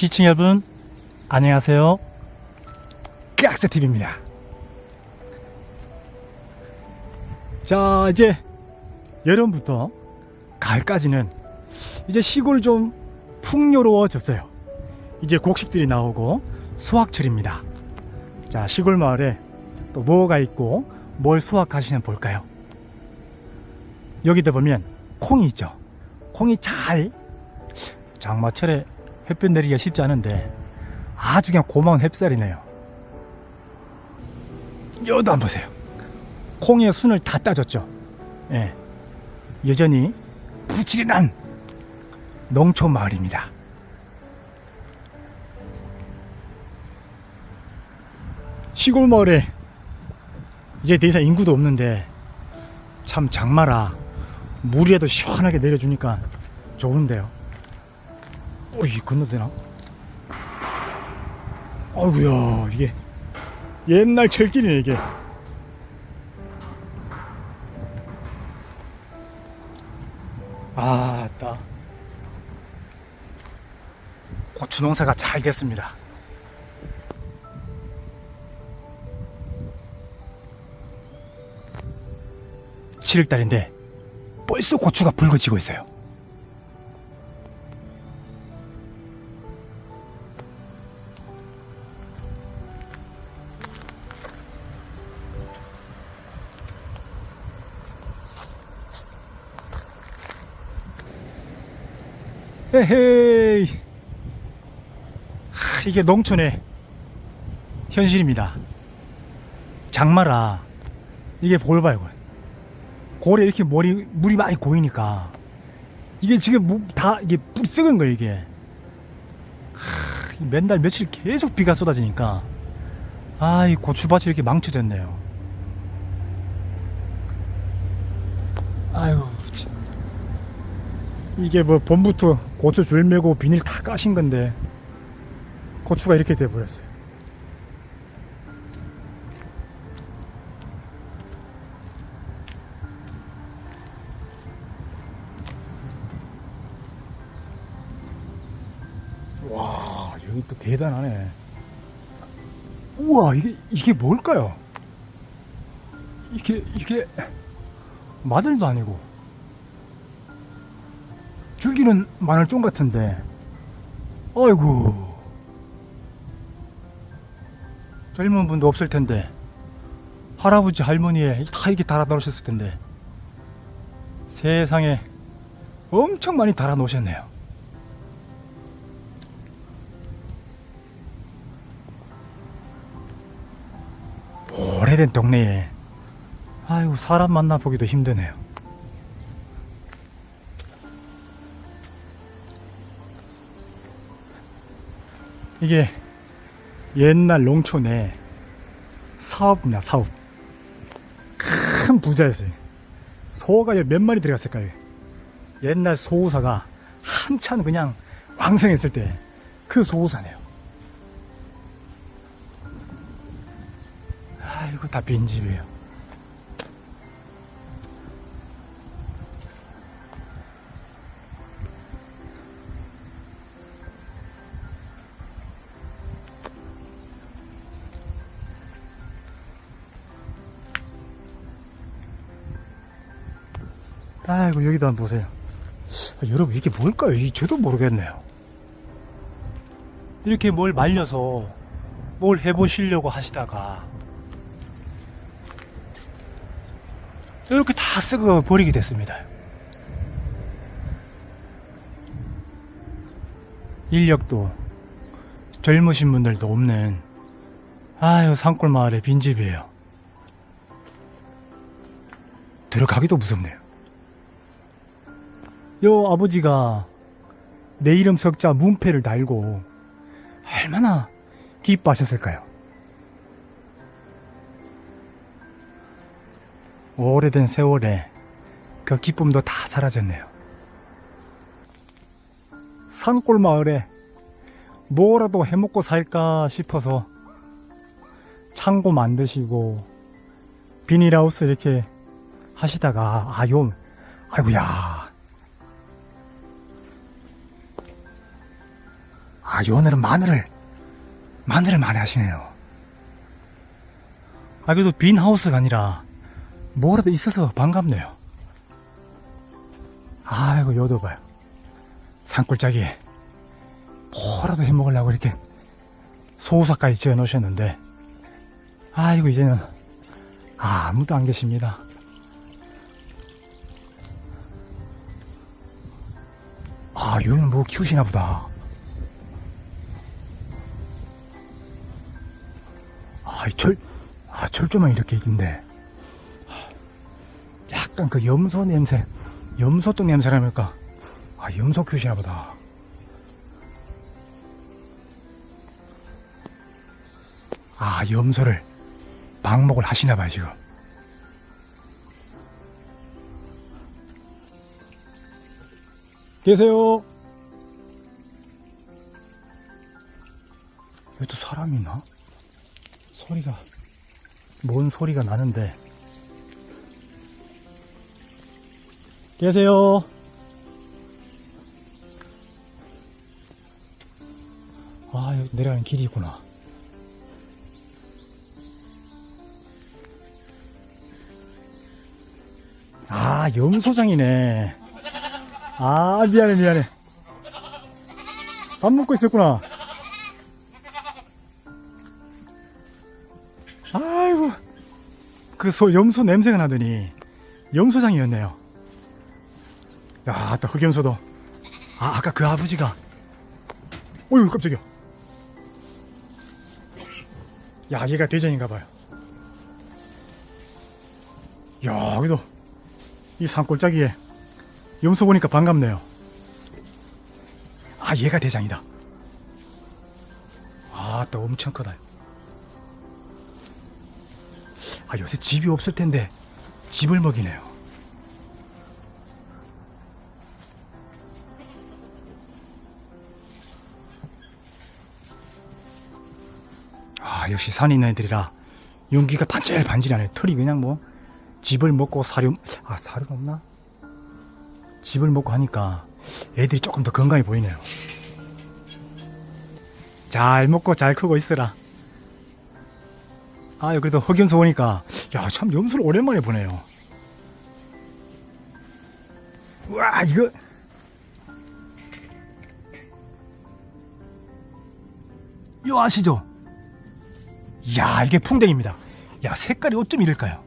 시청 여러분 안녕하세요. 깍스TV입니다. 자 이제 여름부터 가을까지는 이제 시골 좀 풍요로워졌어요. 이제 곡식들이 나오고 수확철입니다. 자 시골 마을에 또 뭐가 있고 뭘 수확하시나 볼까요? 여기다 보면 콩이 있죠. 콩이 잘 장마철에 햇볕 내리기가 쉽지 않은데 아주 그냥 고마운 햇살이네요. 여도 한번 보세요. 콩의 순을 다 따졌죠. 예. 여전히 부지런한 농촌 마을입니다. 시골 마을에 이제 더 이상 인구도 없는데 참 장마라 물이라도 시원하게 내려주니까 좋은데요. 어, 이게 건너되나? 아이고야, 이게 옛날 철길이네, 이게. 아, 따. 고추 농사가 잘 됐습니다. 칠월달인데 벌써 고추가 붉어지고 있어요. 헤헤이. 하, 이게 농촌의 현실입니다. 장마라 이게 볼 봐요. 이거. 골에 이렇게 머리 물이 많이 고이니까 이게 지금 무- 다 이게 썩은 거예요 이게. 하, 이 맨날 며칠 계속 비가 쏟아지니까 아 이 고추밭이 이렇게 망쳐졌네요. 아유 참. 이게 뭐 봄부터 고추 줄 매고 비닐 다 까신 건데 고추가 이렇게 돼 버렸어요. 와 여기 또 대단하네. 우와 이게 이게 뭘까요? 이게 이게 마늘도 아니고 줄기는 마늘종 같은데. 어이구 젊은 분도 없을 텐데. 할아버지 할머니에 다 이게 달아 놓으셨을 텐데. 세상에 엄청 많이 달아 놓으셨네요. 오래된 동네에. 아이고 사람 만나보기도 힘드네요 이게 옛날 농촌의 사업이냐 사업 큰 부자였어요. 소가 몇 마리 들어갔을까요? 옛날 소우사가 한참 그냥 왕성했을 때 그 소우사네요. 아이고 다 빈집이에요 아이고 여기도 한번 보세요. 아, 여러분 이게 뭘까요? 이 저도 모르겠네요. 이렇게 뭘 말려서 뭘 해보시려고 하시다가 이렇게 다 썩어 버리게 됐습니다. 인력도 젊으신 분들도 없는 아유 산골 마을의 빈집이에요. 들어가기도 무섭네요 요 아버지가 내 이름 석자 문패를 달고 얼마나 기뻐하셨을까요? 오래된 세월에 그 기쁨도 다 사라졌네요. 산골 마을에 뭐라도 해먹고 살까 싶어서 창고 만드시고 비닐하우스 이렇게 하시다가 아요 아이고야 아, 요 오늘은 마늘을, 마늘을 많이 하시네요. 아, 그래도 빈 하우스가 아니라, 뭐라도 있어서 반갑네요. 아이고, 요도 봐요. 산골짜기에, 뭐라도 해 먹으려고 이렇게, 소우사까지 지어 놓으셨는데, 아이고, 이제는, 아무도 안 계십니다. 아, 여기는 뭐 키우시나 보다. 아, 이 철, 아, 철조망 이렇게 있는데. 약간 그 염소 냄새, 염소똥 냄새라니까. 아, 염소 키우시나 보다. 아, 염소를 방목을 하시나 봐요, 지금. 계세요. 여기 또 사람이 있나? 소리가, 뭔 소리가 나는데. 계세요. 아, 여기 내려가는 길이 있구나. 아, 염소장이네. 아, 미안해, 미안해. 밥 먹고 있었구나. 그 소, 염소 냄새가 나더니, 염소장이었네요. 야, 또 흑염소도. 아, 아까 그 아버지가. 어휴, 깜짝이야. 야, 얘가 대장인가 봐요. 야, 여기도, 이 산골짜기에, 염소 보니까 반갑네요. 아, 얘가 대장이다. 아, 또 엄청 크다. 아, 요새 집이 없을 텐데, 집을 먹이네요. 아, 역시 산에 있는 애들이라, 용기가 반질반질하네. 털이 그냥 뭐, 집을 먹고 사료, 아, 사료가 없나? 집을 먹고 하니까 애들이 조금 더 건강해 보이네요. 잘 먹고 잘 크고 있으라. 아, 그래도 흑염소 오니까, 야, 참 염소를 오랜만에 보네요. 우와, 이거. 이거 아시죠? 야, 이게 풍뎅입니다. 야, 색깔이 어쩜 이럴까요?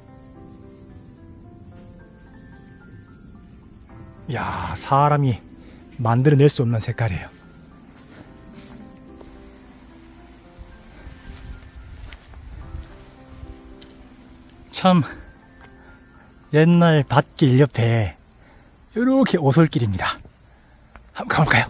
야, 사람이 만들어낼 수 없는 색깔이에요. 참, 옛날 밭길 옆에 이렇게 오솔길입니다. 한번 가볼까요?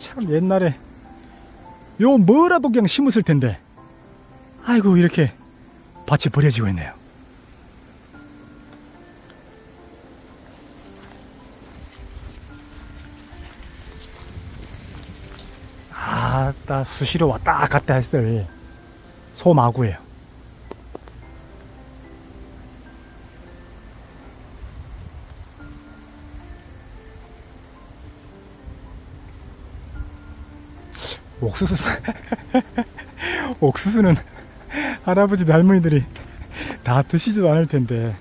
참 옛날에 요 뭐라도 그냥 심었을 텐데 아이고 이렇게 밭이 버려지고 있네요. 아따 수시로 왔다 갔다 했을 소마구예요. 옥수수 옥수수는 할아버지 할머니들이 다 드시지도 않을 텐데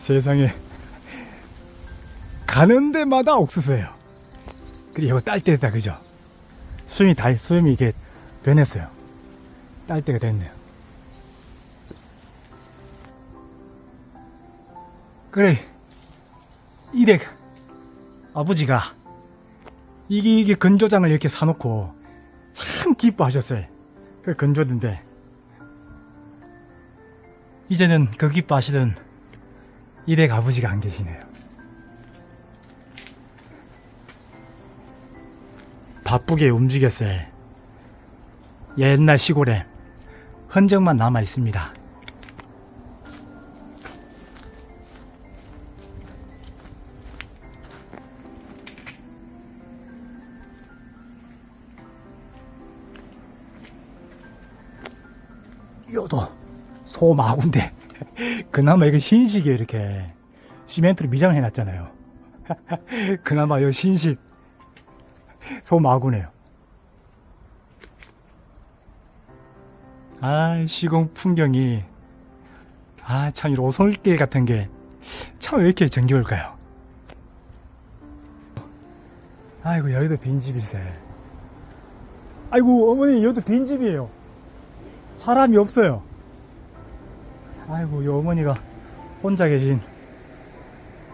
세상에 가는 데마다 옥수수예요. 그리고 딸 때다 그죠? 수염이 다 수염이 이게 변했어요. 딸 때가 됐네요. 그래 이댁 아버지가 이게 이게 건조장을 이렇게 사놓고 참 기뻐하셨어요. 그 건조던데 이제는 그 기뻐하시던 이댁 아버지가 안 계시네요. 바쁘게 움직였어요. 옛날 시골에 흔적만 남아 있습니다. 소마구인데. 그나마 이거 신식이에요 이렇게. 시멘트로 미장을 해놨잖아요. 그나마 이 신식 소 마구네요. 아 시공 풍경이. 아 참 이 오솔길 같은 게 참 왜 이렇게 정겨울까요? 아이고 여기도 빈집이세. 아이고 어머니 여기도 빈집이에요. 사람이 없어요 아이고 이 어머니가 혼자 계신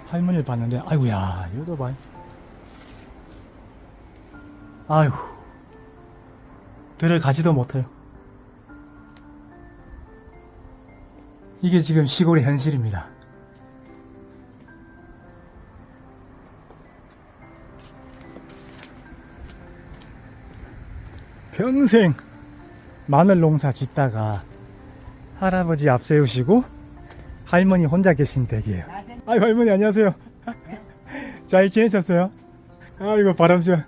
할머니를 봤는데 아이고야 이것도 봐 아이고 들어가지도 못해요. 이게 지금 시골의 현실입니다. 평생 마늘 농사 짓다가 할아버지 앞세우시고 할머니 혼자 계신 댁이에요. 아이고 할머니 안녕하세요. 잘 지내셨어요? 아이고 바람 쐬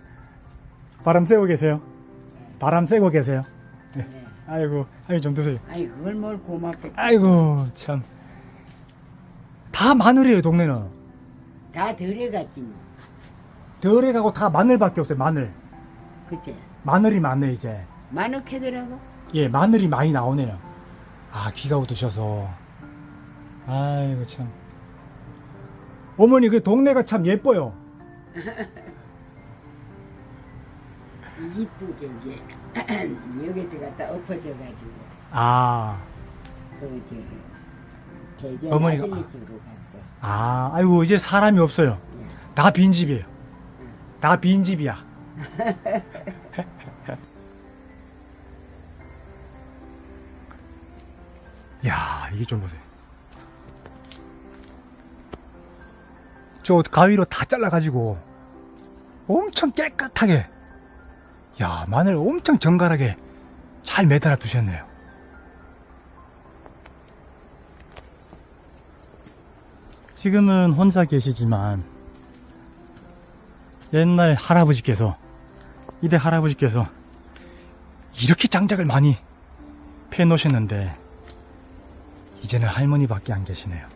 바람 쐬고 계세요. 바람 쐬고 계세요. 네. 아이고 할머니 좀 드세요. 아니 그걸 뭘 고맙게 아이고 참. 다 마늘이에요 동네는. 다 들여갔지 뭐. 덜에 가고 다 마늘밖에 없어요 마늘. 그치 마늘이 많네 이제. 마늘 캐더라고 예 마늘이 많이 나오네요. 아 비가 오드셔서. 아이고 참. 어머니 그 동네가 참 예뻐요. 이쁘게 이제 여기 들어갔다 엎어져가지고 아. 그 저기 대전 어머니가- 집으로 갔어 아, 아이고, 이제 사람이 없어요. 다 빈집이에요. 다 빈집이야. 야, 이게 좀 보세요. 저 가위로 다 잘라가지고 엄청 깨끗하게, 야, 마늘 엄청 정갈하게 잘 매달아 두셨네요. 지금은 혼자 계시지만 옛날 할아버지께서 이대 할아버지께서 이렇게 장작을 많이 패 놓으셨는데 이제는 할머니밖에 안 계시네요.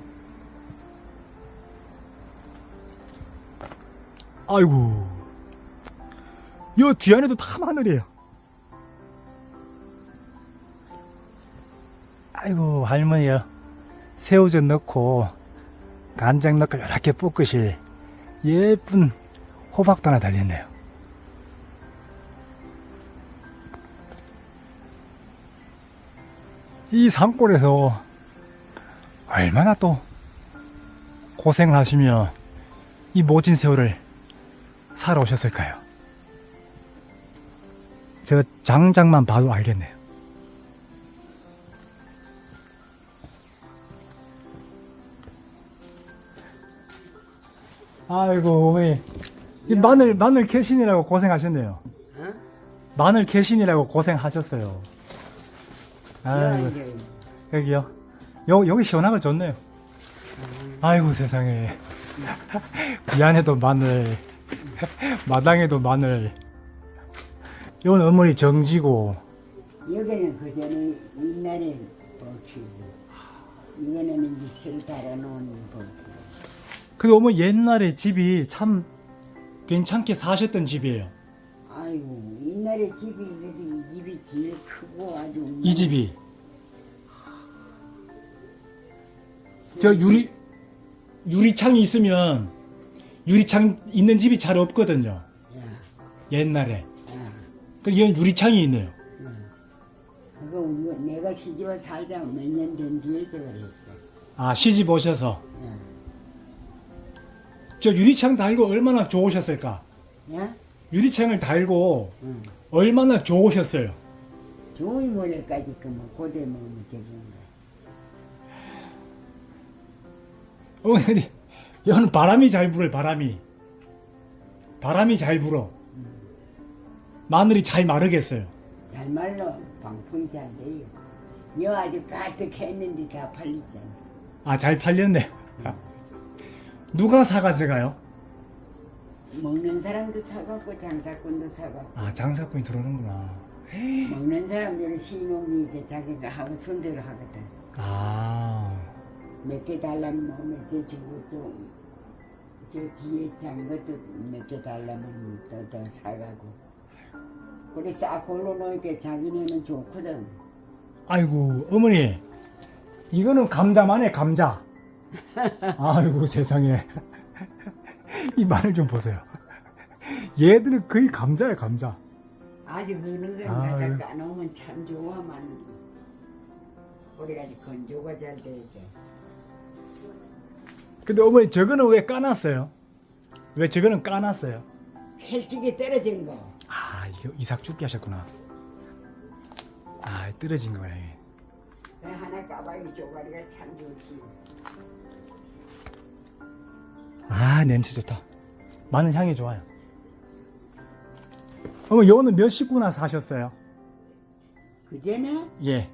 아이고 요 뒤안에도 다 마늘이에요. 아이고 할머니요 새우젓 넣고 간장 넣고 이렇게 볶으실 예쁜 호박도 하나 달렸네요. 이 산골에서 얼마나 또 고생을 하시며 이 모진 세월을 살아오셨을까요? 저 장작만 봐도 알겠네요. 아이고 어머니 이 마늘 마늘 캐신이라고 고생하셨네요. 어? 마늘 캐신이라고 고생하셨어요. 야, 아이고 여기요. 여, 여기 시원하고 좋네요. 아이고 세상에. 미안해도 마늘, 마당에도 마늘. 이건 어머니 정지고, 여기는 그전에 옛날에 버키고 이거는 이제 새로 달아놓은 버키 그 어머니 옛날에 집이 참 괜찮게 사셨던 집이에요. 아이고 옛날에 집이 그래도 이 집이 제일 크고 아주 이 집이. 저 유리, 유리창이 있으면 유리창 있는 집이 잘 없거든요. 야, 옛날에. 야. 그 얘는 유리창이 있네요. 그거 우리가- 내가 시집을 살자 몇 년 된 뒤에 저 그랬어. 아, 시집 오셔서. 야, 저 유리창 달고 얼마나 좋으셨을까? 야, 유리창을 달고 응. 얼마나 좋으셨어요. 좋은 모래까지 그뭐 고대 뭐 저기 어머니, 여는 바람이 잘 불어요, 바람이. 바람이 잘 불어. 마늘이 잘 마르겠어요. 잘 말로 방풍이 잘 돼요. 여 아주 가득했는데 다 팔리잖아. 아, 잘 팔렸네요. 누가 사가져가요? 먹는 사람도 사갖고 장사꾼도 사갖고. 아, 장사꾼이 들어오는구나. 먹는 사람들은 신용이 이렇게 자기가 하고 손대로 하거든. 아, 몇 개 달라면 뭐 몇 개 주고 또 저 뒤에 작은 것도 몇 개 달라면 또, 더 사가고 그래 싹 골라놓으니까 자기네는 좋거든 아이고 어머니 이거는 감자만 해 감자. 아이고 세상에 이 마늘 좀 보세요. 얘들은 거의 감자야 감자. 아주 그런 걸 아유. 갖다 까놓으면 참 좋아만 그래가지고 건조가 잘 되죠 근데 어머니 저거는 왜 까놨어요? 왜 저거는 까놨어요? 헬찍이 떨어진 거 아 이거 이삭 죽게 하셨구나. 아 떨어진 거네. 그 하나 까봐요 조가리가 참 좋지 아 냄새 좋다. 마늘 향이 좋아요. 어머 요거는 몇 식구나 사셨어요? 그전에 예.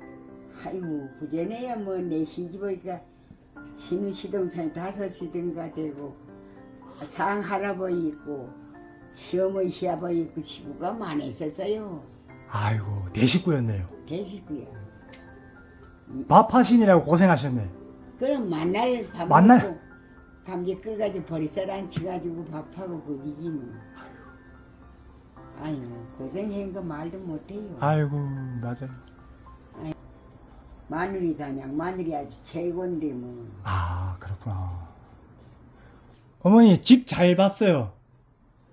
아이고 그전에야 뭐내 시집오니까 신우 시동생 다섯이든가 되고 상 할아버지 있고 시어머니 시아버지 있고 시부가 많이 있었어요 아이고 네 식구였네요. 대 식구야 밥하시느라고 고생하셨네. 그럼 만날 밥 만날? 먹고 감기 끓가지고 버리쌀 안 치가지고 밥하고 그기지 뭐 아이고 고생한 거 말도 못해요 아이고 맞아요. 마늘이 다냥 마늘이 아주 최고인데 뭐 아 그렇구나. 어머니 집 잘 봤어요.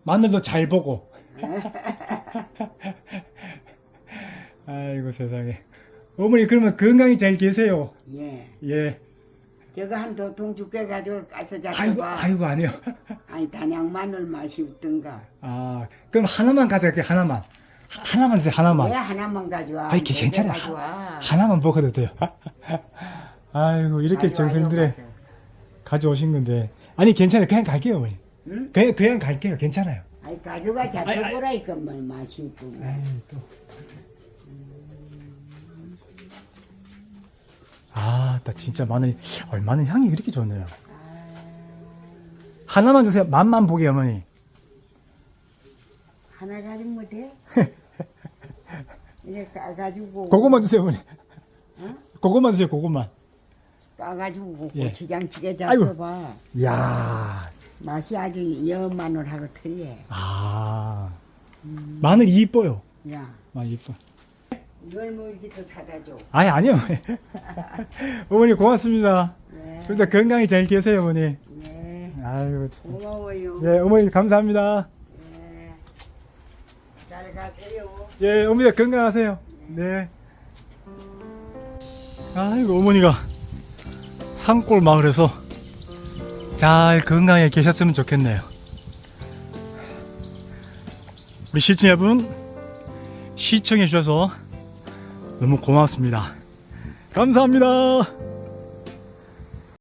마늘도 잘 보고. 아이고 세상에. 어머니 그러면 건강히 잘 계세요. 예. 예. 저거 한 도통 죽게 가지고 가서 아이고 잡숴봐. 아이고 아니요. 아니 단양 마늘 맛이 없던가. 아 그럼 하나만 가져갈게 하나만. 하- 하나만 주세요 하나만. 왜 하나만 가져와? 아이, 괜찮아. 가져와. 하나만 먹어도 돼요. 아이고 이렇게 정성들에. 가져오신 건데 아니 괜찮아요 그냥 갈게요 어머니. 응? 그냥 그냥 갈게요 괜찮아요. 아이 가져가. 잡숴보라니까 뭐 맛이 또. 아, 나 진짜 마늘, 어, 마늘 향이 이렇게 좋네요. 하나만 주세요. 맛만 보게, 어머니. 하나 가지고 못해? 이제 까가지고. 그거만 주세요, 어머니. 응? 그거만 주세요, 그거만. 까가지고 예. 고추장찌개 아이고. 잡숴봐. 이야, 맛이 아주 여 마늘하고 틀려. 아. 마늘 이뻐요. 야, 마늘 이뻐. 또 사다 줘. 아니, 아니요. 어머니, 고맙습니다. 네. 일단 건강히 잘 계세요, 어머니. 네. 아이고, 참. 고마워요. 예, 어머니, 감사합니다. 예, 어머니 건강하세요. 네. 아이고, 어머니가 산골 마을에서 잘 건강히 계셨으면 좋겠네요. 우리 시청자 여러분, 시청해 주셔서 너무 고맙습니다. 감사합니다.